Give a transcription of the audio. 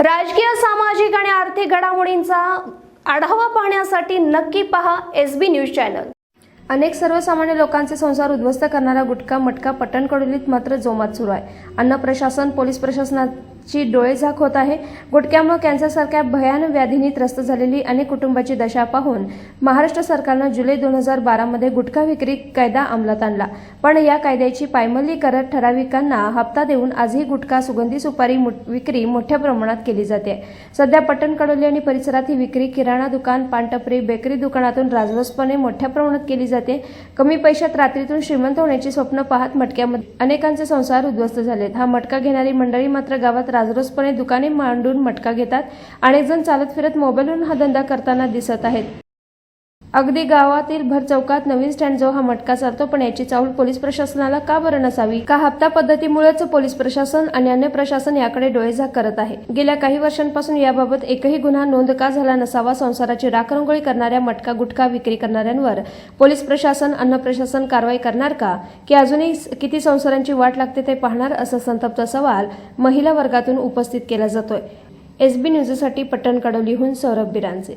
राजकीय सामाजिक आणि आर्थिक घडामोडींचा आढावा पाहण्यासाठी नक्की पहा एस बी न्यूज चॅनल. अनेक सर्वसामान्य लोकांचे संसार उद्ध्वस्त करणारा गुटखा मटका पटणकडुलीत मात्र जोमात सुरू आहे. अन्न प्रशासन पोलीस प्रशासनात ची डोळेझाक होत आहे. गुटख्यामुळे कॅन्सरसारख्या भयान व्याधीने त्रस्त झालेली अनेक कुटुंबाची दशा पाहून महाराष्ट्र सरकारनं जुलै दोन हजार बारामध्ये गुटखा विक्री कायदा अंमलात आणला. पण या कायद्याची पायमल्ली करत ठराविकांना हप्ता देऊन आजही गुटखा सुगंधी सुपारी विक्री मोठ्या प्रमाणात केली जाते. सध्या पट्टण कडोली आणि परिसरात ही विक्री किराणा दुकान पानटपरी बेकरी दुकानातून राजरोसपणे मोठ्या प्रमाणात केली जाते. कमी पैशात रात्रीतून श्रीमंत होण्याची स्वप्न पाहत मटक्यामध्ये अनेकांचे संसार उद्ध्वस्त झालेत. हा मटका घेणारी मंडळी मात्र गावात राजरोसपणे दुकाने मांडून मटका घेतात. अनेक जण चालत फिरत मोबाईलवरून हा धंदा करताना दिसत आहेत. अगदी गावातील भर चौकात नवीन स्टँड जो हा मटका चालतो पण याची चाहूल पोलीस प्रशासनाला का बरं नसावी? का हप्ता पद्धतीमुळेच पोलीस प्रशासन आणि अन्य प्रशासन याकडे डोळेझाक करत आहे? गेल्या काही वर्षांपासून याबाबत एकही गुन्हा नोंद का झाला नसावा संसाराची राखरंगोळी करणाऱ्या मटका गुटखा विक्री करणाऱ्यांवर पोलीस प्रशासन अन्न प्रशासन कारवाई करणार का? की अजूनही किती संसारांची वाट लागते ते पाहणार? असा संतप्त सवाल महिला वर्गातून उपस्थित केला जातोय. एसबी न्यूजसाठी पट्टण कडोलीहून सौरभ बिरांचे